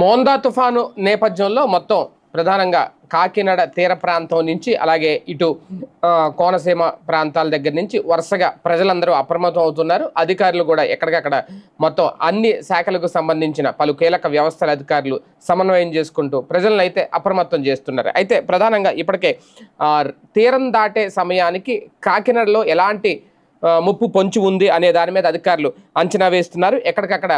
మోందా తుఫాను నేపథ్యంలో మొత్తం ప్రధానంగా కాకినాడ తీర ప్రాంతం నుంచి అలాగే ఇటు కోనసీమ ప్రాంతాల దగ్గర నుంచి వరుసగా ప్రజలందరూ అప్రమత్తం అవుతున్నారు. అధికారులు కూడా ఎక్కడికక్కడ మొత్తం అన్ని శాఖలకు సంబంధించిన పలు కీలక వ్యవస్థల అధికారులు సమన్వయం చేసుకుంటూ ప్రజలను అయితే అప్రమత్తం చేస్తున్నారు. అయితే ప్రధానంగా ఇప్పటికే తీరం దాటే సమయానికి కాకినాడలో ఎలాంటి ముప్పు పొంచి ఉంది అనే దాని మీద అధికారులు అంచనా వేస్తున్నారు. ఎక్కడికక్కడ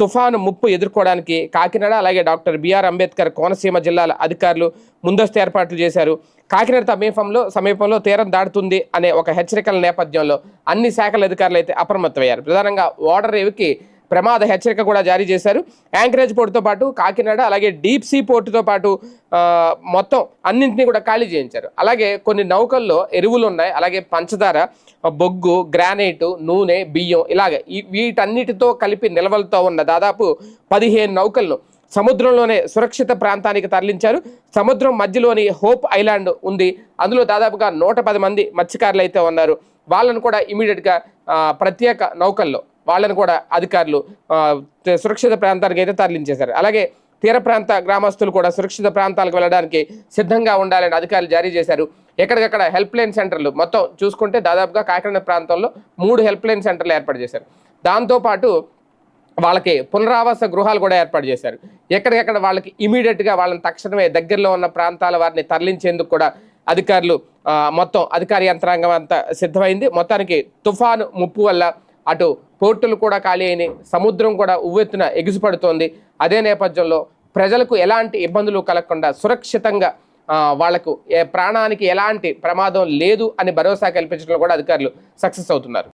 తుఫాను ముప్పు ఎదుర్కోవడానికి కాకినాడ అలాగే డాక్టర్ బిఆర్ అంబేద్కర్ కోనసీమ జిల్లాల అధికారులు ముందస్తు ఏర్పాట్లు చేశారు. కాకినాడ సమీపంలో సమీపంలో తీరం దాటుతుంది అనే ఒక హెచ్చరికల నేపథ్యంలో అన్ని శాఖల అధికారులు అయితే అప్రమత్తమయ్యారు. ప్రధానంగా ఓడరేవికి ప్రమాద హెచ్చరిక కూడా జారీ చేశారు. యాంకరేజ్ పోర్టుతో పాటు కాకినాడ అలాగే డీప్ సీ పోర్టుతో పాటు మొత్తం అన్నింటినీ కూడా ఖాళీ చేయించారు. అలాగే కొన్ని నౌకల్లో ఎరువులు ఉన్నాయి. అలాగే పంచదార బొగ్గు గ్రానైట్ నూనె బియ్యం ఇలాగే వీటన్నిటితో కలిపి నిల్వలతో ఉన్న దాదాపు పదిహేను నౌకలను సముద్రంలోనే సురక్షిత ప్రాంతానికి తరలించారు. సముద్రం మధ్యలోని హోప్ ఐలాండ్ ఉంది. అందులో దాదాపుగా నూట పది మంది మత్స్యకారులు అయితే ఉన్నారు. వాళ్ళను కూడా ఇమీడియట్గా ప్రత్యేక నౌకల్లో వాళ్ళని కూడా అధికారులు సురక్షిత ప్రాంతానికి అయితే తరలించేశారు. అలాగే తీర ప్రాంత గ్రామస్తులు కూడా సురక్షిత ప్రాంతాలకు వెళ్ళడానికి సిద్ధంగా ఉండాలని అధికారులు జారీ చేశారు. ఎక్కడికక్కడ హెల్ప్ లైన్ సెంటర్లు మొత్తం చూసుకుంటే దాదాపుగా కాకినాడ ప్రాంతంలో మూడు హెల్ప్ లైన్ సెంటర్లు ఏర్పాటు చేశారు. దాంతోపాటు వాళ్ళకి పునరావాస గృహాలు కూడా ఏర్పాటు చేశారు. ఎక్కడికెక్కడ వాళ్ళకి ఇమీడియట్గా వాళ్ళని తక్షణమే దగ్గరలో ఉన్న ప్రాంతాల వారిని తరలించేందుకు కూడా అధికారులు మొత్తం అధికార యంత్రాంగం అంతా సిద్ధమైంది. మొత్తానికి తుఫాను ముప్పు వల్ల అటు పోర్టులు కూడా ఖాళీ అయినాయి. సముద్రం కూడా ఉవ్వెత్తున ఎగిసిపడుతోంది. అదే నేపథ్యంలో ప్రజలకు ఎలాంటి ఇబ్బందులు కలగకుండా సురక్షితంగా వాళ్ళకు ప్రాణానికి ఎలాంటి ప్రమాదం లేదు అని భరోసా కల్పించడంలో కూడా అధికారులు సక్సెస్ అవుతున్నారు.